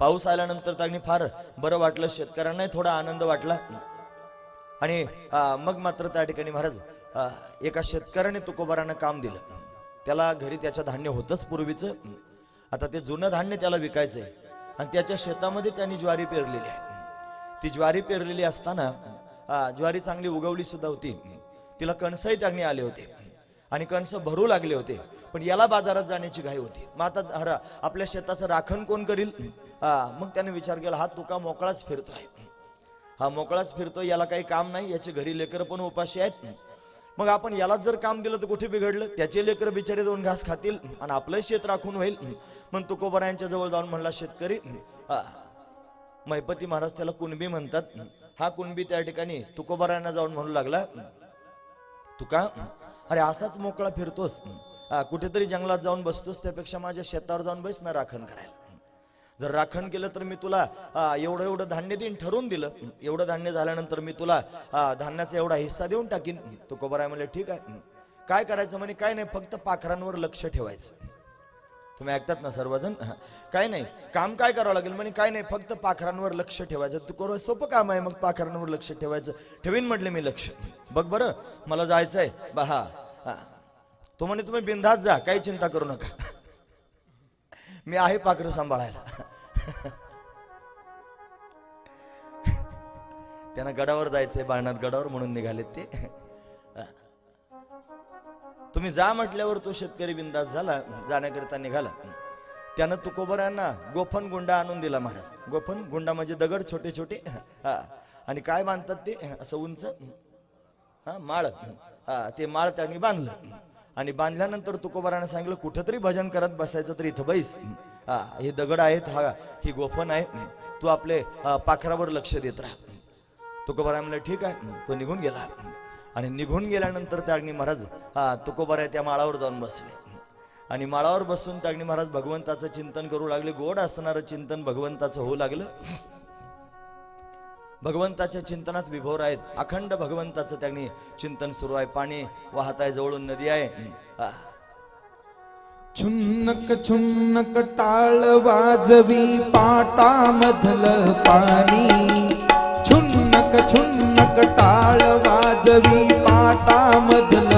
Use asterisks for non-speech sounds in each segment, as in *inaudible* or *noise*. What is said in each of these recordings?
पाऊस आल्यानंतर त्यांनी फार बरं वाटलं शेतकऱ्यांनाही थोडा आनंद वाटला. आणि मग मात्र त्या ठिकाणी महाराज एका शेतकऱ्याने तुकोबारानं काम दिलं. त्याला घरी त्याच्या धान्य होतंच पूर्वीचं. आता ते जुनं धान्य त्याला विकायचंय. आणि त्याच्या शेतामध्ये त्यांनी ज्वारी पेरलेली आहे. ती ज्वारी पेरलेली असताना ज्वारी चांगली उगवली सुद्धा होती. तिला कणसही त्यांनी आले होते. आणि कणस भरू लागले होते. पण याला बाजारात जाण्याची घाई होती. मग आता हरा आपल्या शेताचं राखण कोण करील? हा मग त्याने विचार केला हा तुका मोकळाच फिरतो आहे हा मोकळाच फिरतो याला काही काम नाही याचे घरी लेकर पण उपाशी आहेत. मग आपण यालाच जर काम दिलं तर कुठे बिघडलं? त्याचे लेकर बिचारे दोन घास खातील आणि आपलं शेत राखून होईल. मग तुकोबरायांच्या जवळ जाऊन म्हणला शेतकरी महिपती महाराज त्याला कुणबी म्हणतात. हा कुणबी त्या ठिकाणी तुकोबरायांना जाऊन म्हणू लागला तुका अरे असाच मोकळा फिरतोस. कुठेतरी जंगलात जाऊन बसतोस त्यापेक्षा माझ्या शेतावर जाऊन बस ना राखण करायला. जर राखण केलं तर मी तुला एवढं एवढं धान्य देईन ठरवून दिलं. एवढं धान्य झाल्यानंतर मी तुला धान्याचा एवढा हिस्सा देऊन टाकीन. तो कोबराय म्हणले ठीक आहे. काय करायचं म्हणे? काय नाही फक्त पाखरांवर लक्ष ठेवायचं. तुम्ही ऐकतात ना सर्वजण? काय नाही काम काय करावं लागेल म्हणे? काय नाही फक्त पाखरांवर लक्ष ठेवायचं. तू करू सोपं काम आहे मग पाखरांवर लक्ष ठेवायचं. ठेवीन म्हटले मी लक्ष. बघ बरं मला जायचं आहे बा हा तो म्हणे तुम्ही बिंधात जा काही चिंता करू नका. मी आहे पाखरं सांभाळायला. *laughs* त्यांना गडावर जायचंय बाळनाथ गडावर म्हणून निघालेत ते. तुम्ही जा म्हटल्यावर तो शेतकरी बिंदास झाला जाण्याकरिता निघाला. त्यानं तुकोबरांना गोफन गुंडा आणून दिला महाराज. गोफन गुंडा म्हणजे दगड छोटे छोटे. हा. आणि काय बांधतात ते? असं उंच. हा माळ. हा ते माळ त्यांनी बांधलं. आणि बांधल्यानंतर तुकोबारानं सांगितलं कुठंतरी भजन करत बसायचं तर इथं बैस. हा हे दगड आहेत हा ही गोफन आहे. तू आपले पाखरावर लक्ष देत राहा. तुकोबारा म्हणलं ठीक आहे. तो निघून गेला. आणि निघून गेल्यानंतर त्यागणी महाराज हा तुकोबारा त्या माळावर जाऊन बसले. आणि माळावर बसून त्यागणी महाराज भगवंताचं चिंतन करू लागले. गोड असणारं चिंतन भगवंताचं होऊ लागलं. भगवंताच्या चिंतनात विभोर आहेत. अखंड भगवंताचं त्यांनी चिंतन सुरू आहे. पाणी वाहत आहे जवळून नदी आहे. हा. छुन्नक छुन्नक टाळ वाजवी पाटामधलं पाणी. छुन्नक छुन्नक टाळ वाजवी पाटामधलं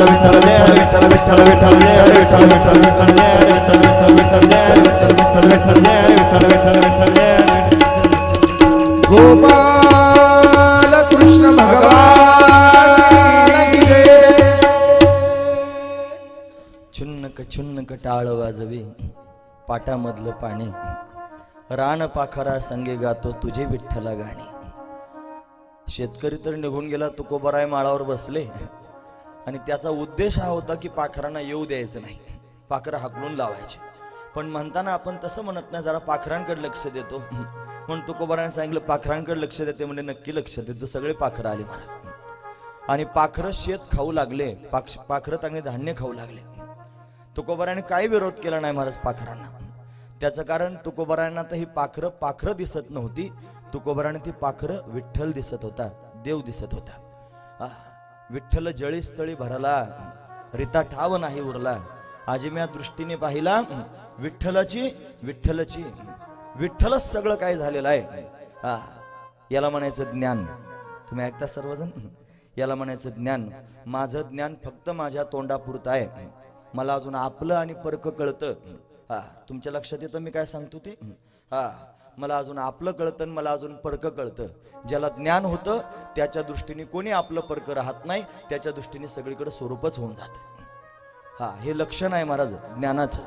विठ्ठल विठ्ठल विठ्ठल जय हरी विठ्ठल विठ्ठल विठ्ठल जय। हरी विठ्ठल विठ्ठल विठ्ठल जय हरी विठ्ठल विठ्ठल विठ्ठल जय हरी विठ्ठल विठ्ठल विठ्ठल जय हरी विठ्ठल विठ्ठल विठ्ठल जय हरी गोपाल कृष्ण भगवान छुन्नक छुन्नक टाळ वाजवी पाटामधलं पाणी. रान पाखरा संगे गातो तुझे विठ्ठला गाणी. शेतकरी तर निघून गेला तुकोबराय माळावर बसले. आणि त्याचा उद्देश हा होता की पाखरांना येऊ द्यायचं नाही. पाखरं हाकलून लावायचे. पण म्हणताना आपण तसं म्हणत नाही जरा पाखरांकडे लक्ष देतो. म्हणून तुकोबाराने सांगितलं पाखरांकडे लक्ष देते म्हणजे नक्की लक्ष देतो. सगळे पाखरं आले महाराज. आणि पाखरं शेत खाऊ लागले पाक्ष पाखरं चांगले धान्य खाऊ लागले. तुकोबाराने काही विरोध केला नाही महाराज पाखरांना. त्याचं कारण तुकोबारांना तर ही पाखरं पाखरं दिसत नव्हती. तुकोबाराने ती पाखरं विठ्ठल दिसत होता देव दिसत होता. आ, विठ्ठल जळीस्थळी भरला. रिता ठाव नाही उरला. आजिम्या दृष्टीने पाहिला विठ्ठलाची विठ्ठलची. विठ्ठलच सगळं काय झालेलं आहे? याला म्हणायचं ज्ञान. तुम्ही ऐकता सर्वजण? याला म्हणायचं ज्ञान. माझं ज्ञान फक्त माझ्या तोंडापुरतं आहे. मला अजून आपलं आणि परक कळतं. हा तुमच्या लक्षात येतं मी काय सांगतो ते? हा मला अजून आपलं कळतं आणि मला अजून परकं कळतं. ज्याला ज्ञान होतं त्याच्या दृष्टीने कोणी आपलं परक राहत नाही त्याच्या दृष्टीने सगळीकडे स्वरूपच होऊन जातं. हा हे लक्षण आहे महाराज ज्ञानाचं.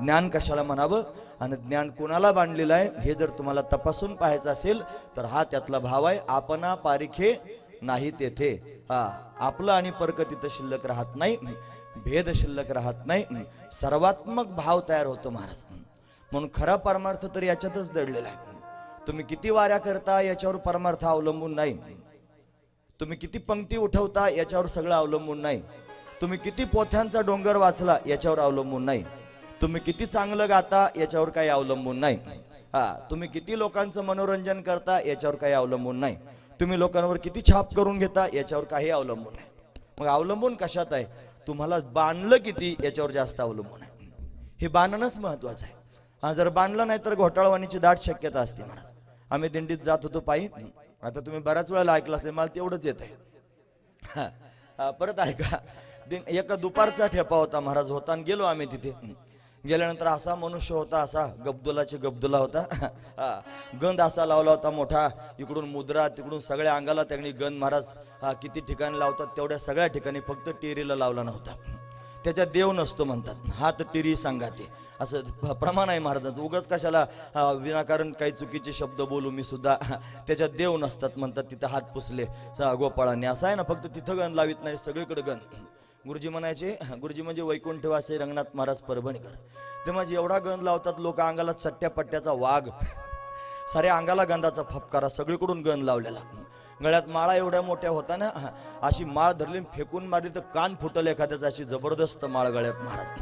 ज्ञान कशाला म्हणावं? आणि ज्ञान कोणाला बांधलेलं आहे हे जर तुम्हाला तपासून पाहायचं असेल तर हा त्यातला भाव आहे आपणा पारिखे नाही तेथे. हा आपलं आणि परक तिथं शिल्लक राहत नाही भेद शिल्लक राहत नाही सर्वात्मक भाव तयार होतो महाराज. म्हणून खरा परमार्थ तर याच्यातच दडलेला आहे. तुम्ही किती वाऱ्या करता याच्यावर परमार्थ अवलंबून नाही. तुम्ही किती पंक्ती उठवता याच्यावर सगळं अवलंबून नाही. तुम्ही किती पोथ्यांचा डोंगर वाचला याच्यावर अवलंबून नाही. तुम्ही किती चांगलं गाता याच्यावर काही अवलंबून नाही. हा तुम्ही किती लोकांचं मनोरंजन करता याच्यावर काही अवलंबून नाही. तुम्ही लोकांवर किती छाप करून घेता याच्यावर काही अवलंबून नाही. मग अवलंबून कशात आहे? तुम्हाला बांधलं किती याच्यावर जास्त अवलंबून आहे. हे बांधणंच महत्वाचं आहे. हा जर बांधलं नाही तर घोटाळवाणीची दाट शक्यता असते महाराज. आम्ही दिंडीत जात होतो पायी आता तुम्ही बऱ्याच वेळेला ऐकलं असेल मला तेवढंच येत आहे हा, हा, परत ऐका. दिन एका दुपारचा ठेपा होता महाराज होता आणि गेलो आम्ही तिथे. गेल्यानंतर असा मनुष्य होता असा गब्दुलाचे गब्दुला होता. हा, गंध असा लावला होता मोठा. इकडून मुद्रा तिकडून सगळ्या अंगाला त्यांनी गंध. महाराज हा, किती ठिकाणी लावतात तेवढ्या सगळ्या ठिकाणी फक्त टिरीला लावला नव्हता. त्याच्यात देव नसतो म्हणतात. हात टिरी सांगाते. असं प्रमाण आहे महाराजांचं. उगाच कशाला विनाकारण काही चुकीचे शब्द बोलू मी सुद्धा. त्याच्यात देव नसतात म्हणतात तिथं हात पुसले. गोपाळाने गोपाळांनी. असं आहे ना फक्त तिथं गण लावित नाही सगळीकडे गण. गुरुजी म्हणायचे गुरुजी म्हणजे वैकुंठवासी रंगनाथ महाराज परभणीकर. ते म्हणजे एवढा गंध लावतात लोक अंगाला चट्ट्या पट्ट्याचा वाघ. साऱ्या अंगाला गंधाचा फपकारा सगळीकडून गण लावलेला. गळ्यात माळा एवढ्या मोठ्या होता ना अशी माळ धरली फेकून मारली तर कान फुटल एखाद्याचा अशी जबरदस्त माळ गळ्यात महाराज.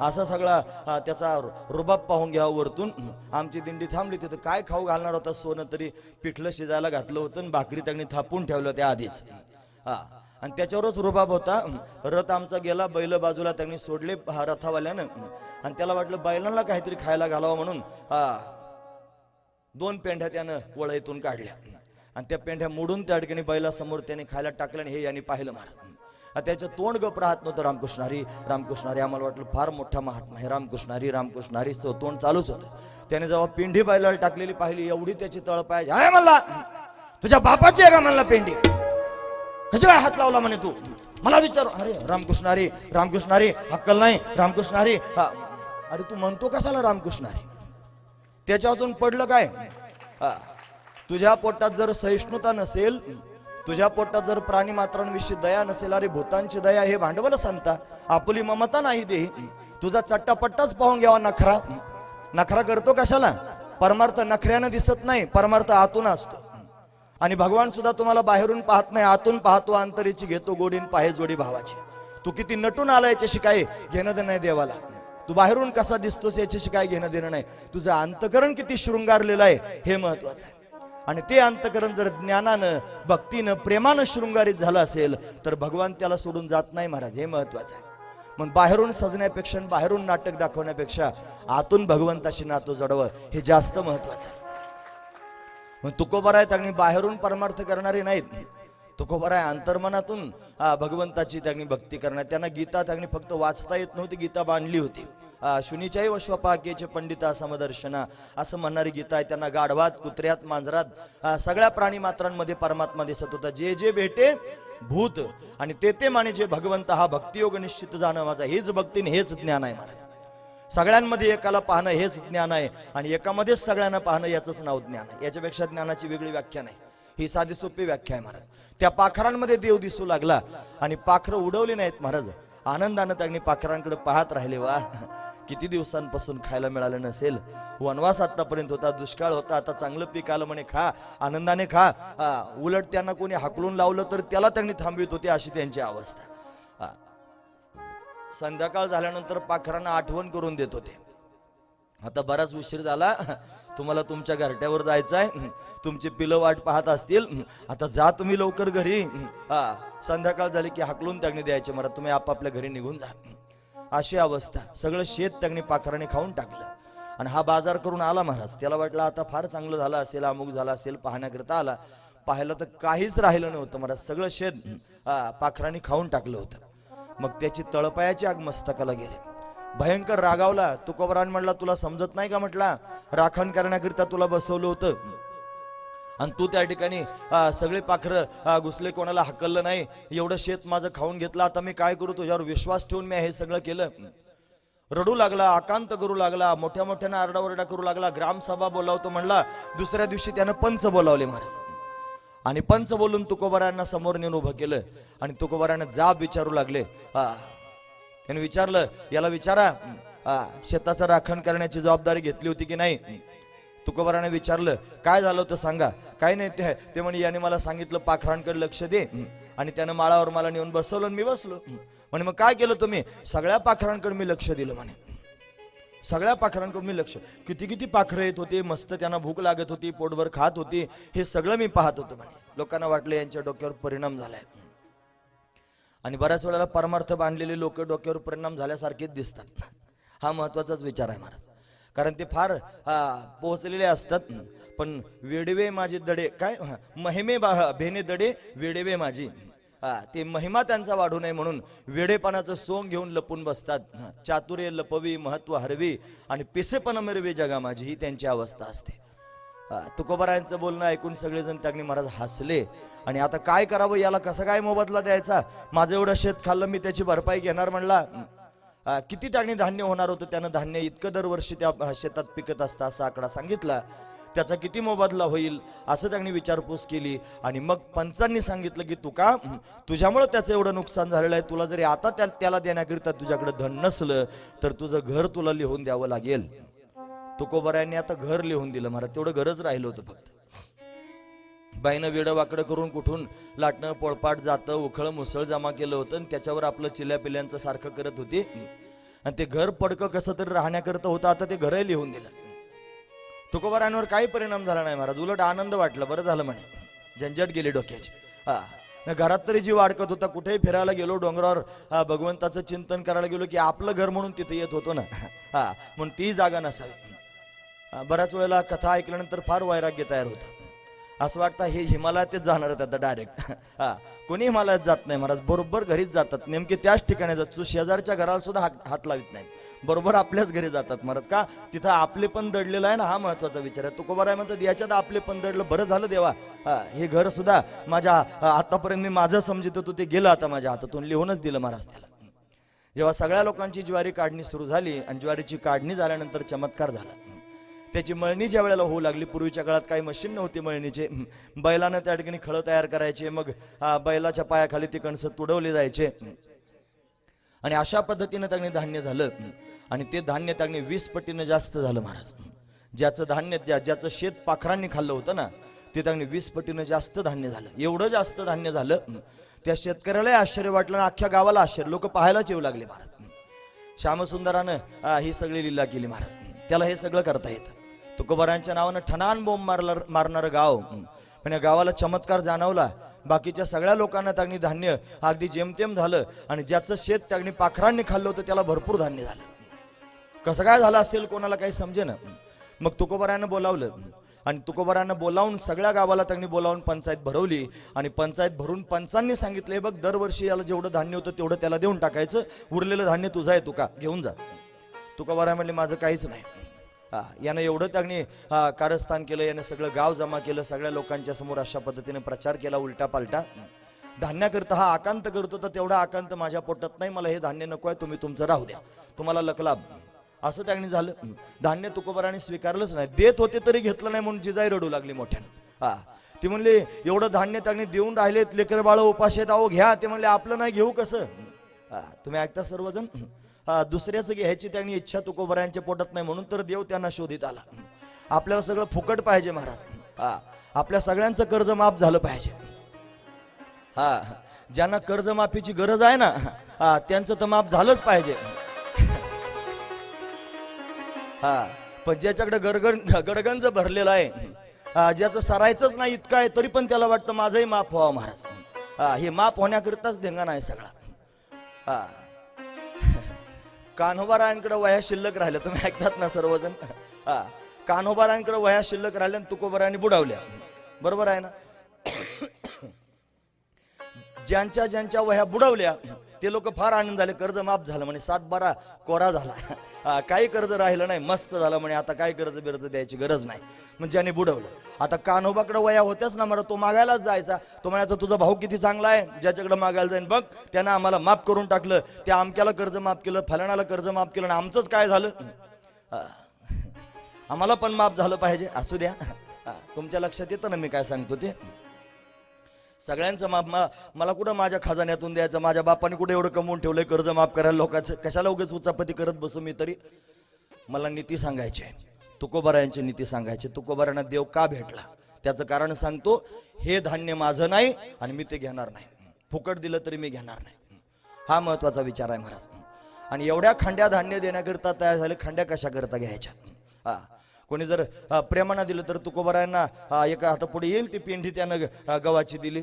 असा सगळा त्याचा रुबाब पाहून घ्यावा वरतून. आमची दिंडी थांबली तिथं काय खाऊ घालणार होता सोनं तरी पिठलं शिजायला घातलं होतं आणि भाकरी त्यांनी थापून ठेवलं त्या आधीच. हा. आणि त्याच्यावरच रुबाब होता. रथ आमचा गेला बैल बाजूला त्यांनी सोडले रथावाल्यानं. आणि त्याला वाटलं बैलांना काहीतरी खायला घालावं म्हणून हा दोन पेंढ्या त्यानं वळईतून काढल्या. आणि त्या पेंढ्या मोडून त्या ठिकाणी बैलासमोर त्याने खायला टाकलं आणि हे यांनी पाहिलं महाराज. त्याचं तोंड गप राहत नव्हतं रामकृष्णारी रामकृष्णारी आम्हाला वाटलं फार मोठा महात्मा आहे रामकृष्णारी रामकृष्णारी तो तोंड चालूच होतं. त्याने जेव्हा पेंढी बैलाला टाकलेली पाहिली एवढी त्याची तळपाय आहे म्हणला तुझ्या बापाची आहे का म्हणला पेंढी? कशी काय हात लावला म्हणे तू? मला विचार. अरे रामकृष्णारी रामकृष्णारी हक्कल नाही रामकृष्णारी हा. अरे तू म्हणतो कशाला रामकृष्णारी त्याच्या अजून पडलं काय? हा. तुझ्या पोटात जर सहिष्णुता नसेल तुझ्या पोटात जर प्राणी मात्रांविषयी दया नसेल अरे भूतांची दया हे भांडवल सांगता आपली ममता नाही दे तुझा चट्टापट्टाच पाहून घ्यावा नखरा. नखरा करतो कशाला? परमार्थ नखऱ्यानं दिसत नाही परमार्थ आतून असतो. आणि भगवान सुद्धा तुम्हाला बाहेरून पाहत नाही आतून पाहतो अंतरीची घेतो गोडीन पाहे जोडी भावाची. तू किती नटून आला याच्याशी काय घेणं देणं नाही देवाला. तू बाहेरून कसा दिसतोस याच्याशी काय घेणं देणं नाही. तुझं अंतकरण किती शृंगारलेलं आहे हे महत्वाचं आहे. आणि ते अंतकरण जर ज्ञानानं भक्तीनं प्रेमानं शृंगारित झालं असेल तर भगवान त्याला सोडून जात नाही महाराज. हे महत्वाचं आहे. मग बाहेरून सजण्यापेक्षा आणि बाहेरून नाटक दाखवण्यापेक्षा आतून भगवंताशी नातो जडवं हे जास्त महत्वाचं आहे. मग तुकोबर आहेत आणि बाहेरून परमार्थ करणारे नाहीत. तुकोबर आहे अंतर्मनातून भगवंताची त्यांनी भक्ती करणार त्यांना गीता त्यांनी फक्त वाचता येत नव्हती गीता बांधली होती. शुनीच्याही वश्वपाकेचे पंडिता समदर्शना असं म्हणणारी गीता आहे त्यांना गाढवात कुत्र्यात मांजरात सगळ्या प्राणी मात्रांमध्ये परमात्मा दिसत होता जे जे भेटे भूत आणि ते ते माने जे भगवंत हा भक्तियोग निश्चित जाणं माझा हेच भक्ती हेच ज्ञान आहे महाराज सगळ्यांमध्ये एकाला पाहणं हेच ज्ञान आहे आणि एकामध्येच सगळ्यांना पाहणं याचंच नाव ज्ञान आहे याच्यापेक्षा ज्ञानाची वेगळी व्याख्या नाही ही साधी सोपी व्याख्या आहे महाराज त्या पाखरांमध्ये देव दिसू लागला आणि पाखरं उडवली नाहीत महाराज आनंदानं त्यांनी पाखरांकडे पाहत राहिले वा किती दिवसांपासून खायला मिळालं नसेल? वनवास आतापर्यंत होता दुष्काळ होता आता चांगलं पीक आलं म्हणे खा आनंदाने खा. उलट त्यांना कोणी हाकलून लावलं तर त्याला त्यांनी थांबवित होते अशी त्यांची अवस्था. संध्याकाळ झाल्यानंतर पाखरांना आठवण करून देत होते. आता बराच उशीर झाला. तुम्हाला तुमच्या घरट्यावर जायचं आहे तुमची पिलं वाट पाहत असतील. आता जा तुम्ही लवकर घरी. हा संध्याकाळ झाली की हाकलून त्यागणी द्यायचे. मला तुम्ही आपापल्या घरी निघून जा. अशी अवस्था. सगळं शेत त्यांनी पाखराने खाऊन टाकलं. आणि हा बाजार करून आला महाराज. त्याला वाटलं आता फार चांगलं झालं असेल अमुक झालं असेल पाहण्याकरता आला. पाहिलं तर काहीच राहिलं नव्हतं महाराज. सगळं शेत हा, पाखराने खाऊन टाकलं होतं. मग त्याची तळपायाची आग मस्तकाला गेली. भयंकर रागावला. तुकोबरान म्हणला तुला समजत नाही का? म्हटला. राखण करण्याकरिता तुला बसवलं होतं. आणि तू त्या ठिकाणी सगळे पाखरं घुसले कोणाला हकललं नाही एवढं शेत माझं खाऊन घेतलं आता मी काय करू तुझ्यावर विश्वास ठेवून मी हे सगळं केलं? रडू लागला आकांत करू लागला मोठ्या मोठ्यानं आरडाओरडा करू लागला ग्रामसभा बोलावतो म्हणला दुसऱ्या दिवशी त्यानं पंच बोलावले महाराज. आणि पंच बोलून तुकोबारांना समोर नेऊन उभं केलं आणि तुकोबारांना जाब विचारू लागले. त्याने विचारलं याला विचारा हा, शेताचं राखण करण्याची जबाबदारी घेतली होती की नाही? तुकोबराने विचारलं काय झालं होतं सांगा. काय नाही ते ते म्हणे याने मला सांगितलं पाखरांकडे लक्ष दे. आणि त्यानं माळावर मला नेऊन बसवलं आणि मी बसलो. म्हणे मग काय केलं तुम्ही? सगळ्या पाखरांकडे मी लक्ष दिलं म्हणे. सगळ्या पाखरांकडून मी लक्ष. किती किती पाखरं येत होती मस्त त्यांना भूक लागत होती पोटभर खात होती हे सगळं मी पाहत होतो म्हणे. लोकांना वाटलं यांच्या डोक्यावर परिणाम झालाय. आणि बऱ्याच वेळेला परमार्थ बांधलेले लोक डोक्यावर परिणाम झाल्यासारखेच दिसतात. हा महत्वाचाच विचार आहे महाराज. कारण ते फार पोहोचलेले असतात. पण वेडवे माझे दडे काय? महिमे बा भेने दडे वेडवे माझी. ते महिमा त्यांचा वाढू नये म्हणून वेडेपणाचं सोंग घेऊन लपून बसतात. चातुर्य लपवी महत्त्व हरवी आणि पिसेपणा मिरवी जगा माझी ही त्यांची अवस्था असते. हा, तुकोबारायांचं बोलणं ऐकून सगळेजण त्यांनी महाराज हसले. आणि आता काय करावं याला कसं काय मोबदला द्यायचा? माझं एवढं शेत खाल्लं मी त्याची भरपाई घेणार म्हणला. किती टाकणी धान्य होणार होतं? त्यानं धान्य इतकं दरवर्षी त्या शेतात पिकत असता असा आकडा सांगितला. त्याचा किती मोबदला होईल? असं त्यांनी विचारपूस केली. आणि मग पंचांनी सांगितलं की तुका तुझ्यामुळं त्याचं एवढं नुकसान झालेलं आहे. तुला जरी आता त्या त्याला देण्याकरिता तुझ्याकडे धन नसलं तर तुझं घर तुला लिहून द्यावं लागेल. तुकोबरायांनी आता घर लिहून दिलं. मला तेवढं घरच राहिलं होतं फक्त. बाईनं वेडं वाकडं करून कुठून लाटणं पोळपाट जातं उखळ मुसळ जमा केलं होतं आणि त्याच्यावर आपलं चिल्या पिल्यांचं सारखं करत होती. आणि ते घर पडकं कसं तरी राहण्याकरता होतं आता ते घरही लिहून दिलं. तुकोबारांवर काही परिणाम झाला नाही महाराज उलट आनंद वाटला बरं झालं म्हणे. झंझट गेली डोक्याची. हा. घरात तरी जीव अडकत होता कुठेही फिरायला गेलो डोंगरावर भगवंताचं चिंतन करायला गेलो की आपलं घर म्हणून तिथे येत होतो ना. हा. म्हणून ती जागा नसावी. बऱ्याच वेळेला कथा ऐकल्यानंतर फार वैराग्य तयार होतं. असं वाटतं हे हिमालयातच जाणार आहेत आता डायरेक्ट *laughs* हा कोणी हिमालयात जात नाही महाराज बरोबर घरीच जातात. नेमके त्याच ठिकाणी जातो शेजारच्या घराला सुद्धा हात हात लावित नाही बरोबर आपल्याच घरी जातात महाराज. का? तिथं आपले पण दडलेलं आहे ना हा महत्त्वाचा विचार आहे. तुकोबाराय म्हणतात याच्यात आपले पण दडलं बरं झालं देवा. हा, हे घर सुद्धा माझ्या आतापर्यंत मी माझं समजित होतो ते गेलं आता माझ्या हातातून लिहूनच दिलं महाराज त्याला. जेव्हा सगळ्या लोकांची ज्वारी काढणी सुरू झाली आणि ज्वारीची काढणी झाल्यानंतर चमत्कार झाला. त्याची मळणी ज्या वेळेला होऊ लागली पूर्वीच्या काळात काही मशीन नव्हती मळणीचे. बैलानं त्या ठिकाणी खळं तयार करायचे मग बैलाच्या पायाखाली ती कणसं तुडवली जायचे. आणि अशा पद्धतीनं त्याने धान्य झालं. आणि ते धान्य त्यांनी वीस पटीनं जास्त झालं महाराज. ज्याचं धान्य ज्या ज्याचं शेत पाखरांनी खाल्लं होतं ना ते त्यांनी वीस पटीनं जास्त धान्य झालं. एवढं जास्त धान्य झालं त्या शेतकऱ्यालाही आश्चर्य वाटलं आणि अख्ख्या गावाला आश्चर्य. लोक पाहायलाच येऊ लागले महाराज. श्यामसुंदरानं ही सगळी लीला केली महाराज. त्याला हे सगळं करता येतं. तुकोबारांच्या नावानं ठणान बोंब मारला मारणारं गाव. पण या गावाला चमत्कार जाणवला. बाकीच्या सगळ्या लोकांना त्यांनी धान्य अगदी जेमतेम झालं आणि ज्याचं शेत त्यांनी पाखरांनी खाल्लं होतं त्याला भरपूर धान्य झालं. कसं काय झालं असेल कोणाला काही समजे ना मग तुकोबारानं बोलावलं. आणि तुकोबारानं बोलावून सगळ्या गावाला त्यांनी बोलावून पंचायत भरवली आणि पंचायत भरून पंचांनी सांगितलं "हे बघ दरवर्षी याला जेवढं धान्य होतं तेवढं त्याला देऊन टाकायचं. उरलेलं धान्य तुझं आहे तुका. घेऊन जा. तुकाबारा म्हणले माझं काहीच नाही. हा, यानं एवढं त्यांनी हा, कारस्थान केलं यानं सगळं गाव जमा केलं सगळ्या लोकांच्या समोर अशा पद्धतीने प्रचार केला उलटा पालटा धान्याकरता हा आकांत करतो तर तेवढा आकांत माझ्या पोटात नाही मला हे धान्य नको आहे तुम्ही तुमचं राहू द्या. तुम्हाला लकलाभ असं त्यांनी झालं. धान्य तुकोबाराने स्वीकारलंच नाही. देत होते तरी घेतलं नाही म्हणून जिजाई रडू लागली मोठ्यानं. हा. ती म्हणली एवढं धान्य त्यांनी देऊन राहिलेत लेकर बाळ उपाशेत आहो अहो घ्या. ते म्हणले आपलं नाही घेऊ कसं? हा, तुम्ही ऐकता सर्वजण? दुसऱ्याचं घ्यायची त्यांनी इच्छा तुकोबऱ्यांच्या पोटात नाही म्हणून तर देव त्यांना शोधित आला. आपल्याला सगळं फुकट पाहिजे महाराज. हा आपल्या सगळ्यांचं कर्ज माफ झालं पाहिजे. हा ज्यांना कर्जमाफीची गरज आहे ना हा त्यांचं तर माफ झालंच पाहिजे. हा पण ज्याच्याकडे गरगण गडगंज भरलेलं आहे ज्याचं सरायचंच नाही इतकं आहे तरी पण त्याला वाटतं माझंही माफ व्हावं महाराज. हा हे माफ होण्याकरिताच धिंगाणा आहे सगळा. हा. कान्होबारायांकडे वया शिल्लक राहिल्या. तुम्ही ऐकतात ना सर्वजण? हा. कान्होबारायांकडे वया शिल्लक राहिल्या आणि तुकोबारायांनी बुडावल्या. बरोबर आहे ना? ज्यांच्या ज्यांच्या वह्या बुडवल्या ते लोक फार आनंद झाले कर्ज माफ झालं म्हणे सात बारा कोरा झाला. काही कर्ज राहिलं नाही मस्त झालं म्हणे आता काय कर्ज बिर्ज द्यायची गरज नाही. म्हणजे ज्याने बुडवलं. आता कान्होबाकडे वया होत्याच ना मला तो मागायलाच जायचा. तो म्हणायचा तुझा भाऊ किती चांगला आहे ज्याच्याकडे मागायला जाईन बघ. त्यानं आम्हाला माफ करून टाकलं. त्या आमक्याला कर्ज माफ केलं फलाणाला कर्ज माफ केलं आणि आमचंच काय झालं? आम्हाला पण माफ झालं पाहिजे. असू द्या. हा, तुमच्या लक्षात येतं ना मी काय सांगतो ते? सगळ्यांचं माफ मा- मला कुठं माझ्या खजान्यातून द्यायचं? माझ्या बापाने कुठे एवढं कमवून ठेवलंय? कर्ज माफ करायला लोकांचं कशाला उगेच उचापती करत बसू मी तरी? मला नीती सांगायची आहे. तुकोबारायांची नीती सांगायची. तुकोबारांना देव का भेटला? त्याचं कारण सांगतो हे धान्य माझं नाही आणि मी ते घेणार नाही. फुकट दिलं तरी मी घेणार नाही. हा महत्त्वाचा विचार आहे महाराज. आणि एवढ्या खंड्या धान्य देण्याकरिता तयार झाले खंड्या कशा करता घ्यायच्या? हा. कोणी जर प्रेमानं दिलं तर तुकोबरायांना अ, एका हातापुढे येईल ती पेंढी त्यानं गव्हाची दिली.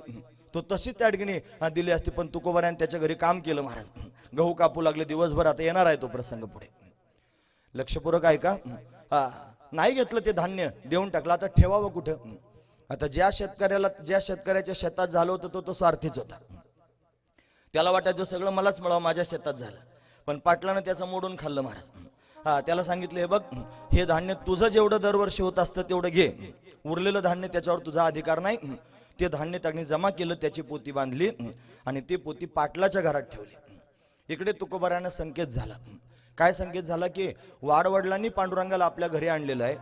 तो तशीच त्या ठिकाणी दिली असती पण तुकोबरायानं त्याच्या घरी काम केलं महाराज. गहू कापू लागले दिवसभर आता येणार आहे तो प्रसंग पुढे. लक्षपूर्वक आहे का हा नाही घेतलं ते धान्य देऊन टाकलं. आता ठेवावं कुठं? आता ज्या शेतकऱ्याला ज्या शेतकऱ्याच्या शेतात झालं होतं तो तो स्वार्थीच होता. त्याला वाटायचं सगळं मलाच मिळावं माझ्या शेतात झालं. पण पाटलानं त्याचं मोडून खाल्लं महाराज. हा त्याला सांगितलं हे बघ हे धान्य तुझं जेवढं दरवर्षी होत असतं तेवढं घे. उरलेलं धान्य त्याच्यावर तुझा अधिकार नाही. ते धान्य त्यांनी जमा केलं त्याची पोती बांधली आणि ती पोती पाटलाच्या घरात ठेवली. इकडे तुकोबारानं संकेत झाला. काय संकेत झाला की वाडवडिलांनी पांडुरंगाला आपल्या घरी आणलेलं आहे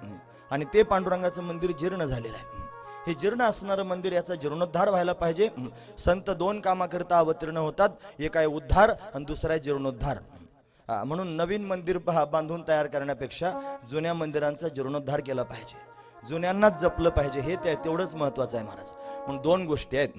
आणि ते पांडुरंगाचं मंदिर जीर्ण झालेलं आहे. हे जीर्ण असणारं मंदिर याचा जीर्णोद्धार व्हायला पाहिजे. संत दोन कामाकरिता अवतीर्ण होतात. एक आहे उद्धार आणि दुसरा आहे जीर्णोद्धार. म्हणून नवीन मंदिर पहा बांधून तयार करण्यापेक्षा जुन्या मंदिरांचा जीर्णोद्धार केला पाहिजे. जुन्यांनाच जपलं पाहिजे हे ते तेवढंच महत्वाचं आहे महाराज. म्हणून दोन गोष्टी आहेत.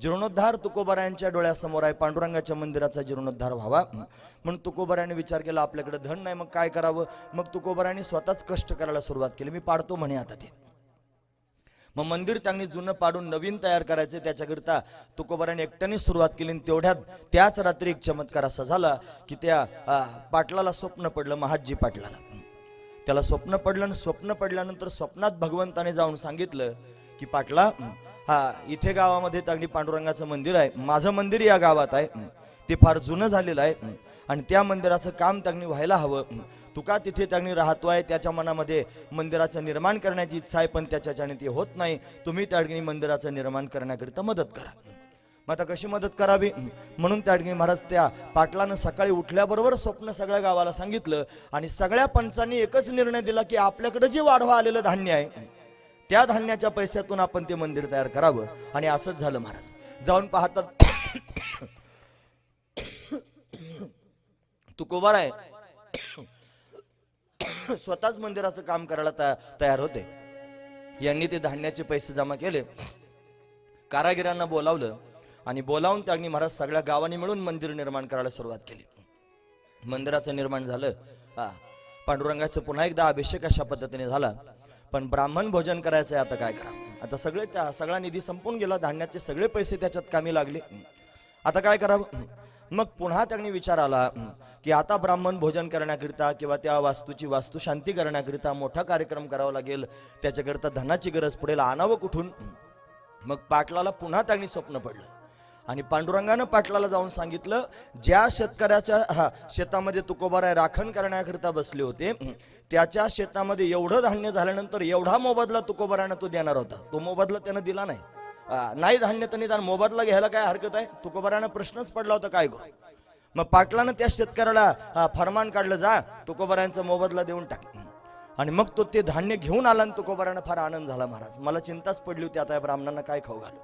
जीर्णोद्धार तुकोबारायांच्या डोळ्यासमोर आहे पांडुरंगाच्या मंदिराचा जीर्णोद्धार व्हावा. म्हणून तुकोबारायांनी विचार केला आपल्याकडे धन नाही मग काय करावं? मग तुकोबारायांनी स्वतःच कष्ट करायला सुरुवात केली. मी पाडतो म्हणे आता ते. मग मंदिर त्यांनी जुनं पाडून नवीन तयार करायचे त्याच्याकरिता तुकोबाराने एकट्याने सुरुवात केली आणि तेवढ्यात त्याच रात्री एक चमत्कार असा झाला की त्या पाटलाला स्वप्न पडलं महाजी पाटलाला. त्याला स्वप्न पडलं आणि स्वप्न पडल्यानंतर स्वप्नात भगवंताने जाऊन सांगितलं की पाटला हा इथे गावामध्ये तागडी पांडुरंगाचं मंदिर आहे. माझं मंदिर या गावात आहे. ते फार जुनं झालेलं आहे. आणि त्या मंदिराचं काम त्यांनी व्हायला हवं. तुका तिथे त्यांनी आहे त्याच्या मनामध्ये मंदिराचं निर्माण करण्याची इच्छा आहे पण त्याच्याच्याने ते होत नाही तुम्ही त्या ठिकाणी मंदिराचं निर्माण करण्याकरिता मदत करा मग आता कशी मदत करावी म्हणून त्या ठिकाणी महाराज त्या पाटलानं सकाळी उठल्याबरोबर स्वप्न सगळ्या गावाला सांगितलं आणि सगळ्या पंचांनी एकच निर्णय दिला की आपल्याकडे जे वाढवा आलेलं धान्य आहे त्या धान्याच्या पैशातून आपण ते मंदिर तयार करावं आणि असंच झालं महाराज जाऊन पाहतात तुकोबार आहे *coughs* स्वतःच मंदिराचं काम करायला तया- तयार होते. यांनी ते धान्याचे पैसे जमा केले. कारागिरांना बोलावलं आणि बोलावून त्यांनी महाराज सगळ्या गावांनी मिळून मंदिर निर्माण करायला सुरुवात केली. मंदिराचं निर्माण झालं. हा पांडुरंगाचं पुन्हा एकदा अभिषेक अशा पद्धतीने झाला. पण ब्राह्मण भोजन करायचं आता काय करा? आता सगळे त्या सगळा निधी संपून गेला. धान्याचे सगळे पैसे त्याच्यात कामी लागले. आता काय करावं? मग पुन्हा त्यांनी विचार आला की आता ब्राह्मण भोजन करण्याकरिता किंवा त्या वास्तूची वास्तू शांती करण्याकरिता मोठा कार्यक्रम करावा लागेल. त्याच्याकरिता धनाची गरज पडेल आणावं कुठून? मग पाटलाला पुन्हा त्यांनी स्वप्न पडलं. आणि पांडुरंगानं पाटलाला जाऊन सांगितलं ज्या शेतकऱ्याच्या हा शेतामध्ये तुकोबाराय राखण करण्याकरिता बसले होते त्याच्या शेतामध्ये एवढं धान्य झाल्यानंतर एवढा मोबदला तुकोबारानं तो देणार होता. तो मोबदला त्यानं दिला नाही. नाही धान्य त्यांनी निदान मोबदला घ्यायला काय हरकत आहे? तुकोबारानं प्रश्नच पडला होता काय करू मग पाटलानं त्या शेतकऱ्याला फरमान काढलं जा तुकोबारायांचा मोबदला देऊन टाक. आणि मग तो ते धान्य घेऊन आला आणि तुकोबारानं फार आनंद झाला महाराज. मला चिंताच पडली होती आता या ब्राह्मणांना काय खाऊ घालू?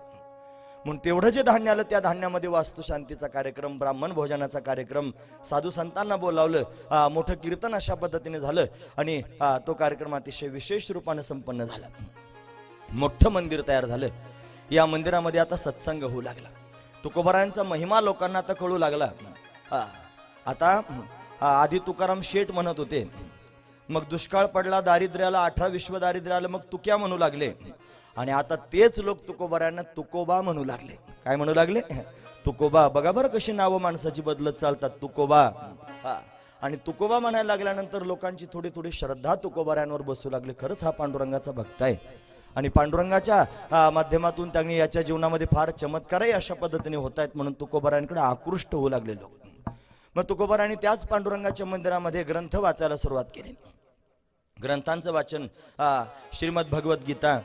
म्हणून तेवढं जे धान्य आलं त्या धान्यामध्ये वास्तुशांतीचा कार्यक्रम ब्राह्मण भोजनाचा कार्यक्रम साधू संतांना बोलावलं मोठं कीर्तन अशा पद्धतीने झालं आणि तो कार्यक्रम अतिशय विशेष रूपाने संपन्न झाला. मोठं मंदिर तयार झालं. या मंदिरामध्ये आता सत्संग होऊ लागला. तुकोबारायांचा महिमा लोकांना आता कळू लागला. आता आधी तुकाराम शेठ म्हणत होते. मग दुष्काळ पडला दारिद्र्याला अठरा विश्व दारिद्र्य आलं मग तुक्या म्हणू लागले. आणि आता तेच लोक तुकोबाऱ्यांना तुकोबा म्हणू लागले. काय म्हणू लागले? तुकोबा बघा बरं कशी नावं माणसाची बदलत चालतात तुकोबा. हा. आणि तुकोबा म्हणायला लागल्यानंतर लोकांची थोडी थोडी श्रद्धा तुकोबाऱ्यांवर बसू लागली. खरंच हा पांडुरंगाचा भक्त आहे. आणि पांडुरंगाच्या माध्यमातून त्यांनी याच्या जीवनामध्ये फार चमत्कारही अशा पद्धतीने होत आहेत म्हणून तुकोबारांकडे आकृष्ट होऊ लागले लोक. मग तुकोबारांनी त्याच पांडुरंगाच्या मंदिरामध्ये ग्रंथ वाचायला सुरुवात केली. ग्रंथांचं वाचन श्रीमद भगवत गीता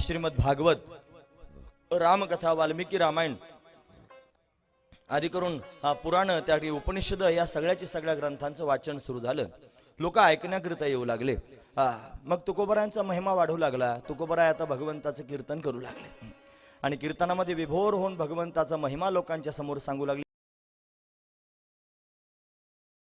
श्रीमद भागवत रामकथा वाल्मिकी रामायण आदी करून पुराण त्या ठिकाणी उपनिषद या सगळ्याची सगळ्या ग्रंथांचं वाचन सुरू झालं. लोक ऐकण्याकरिता येऊ लागले. हा मग तुकोबरायांचा महिमा वाढू लागला. तुकोबराय आता भगवंताचं कीर्तन करू लागले. आणि कीर्तनामध्ये विभोर होऊन भगवंताचा महिमा लोकांच्या समोर सांगू लागले.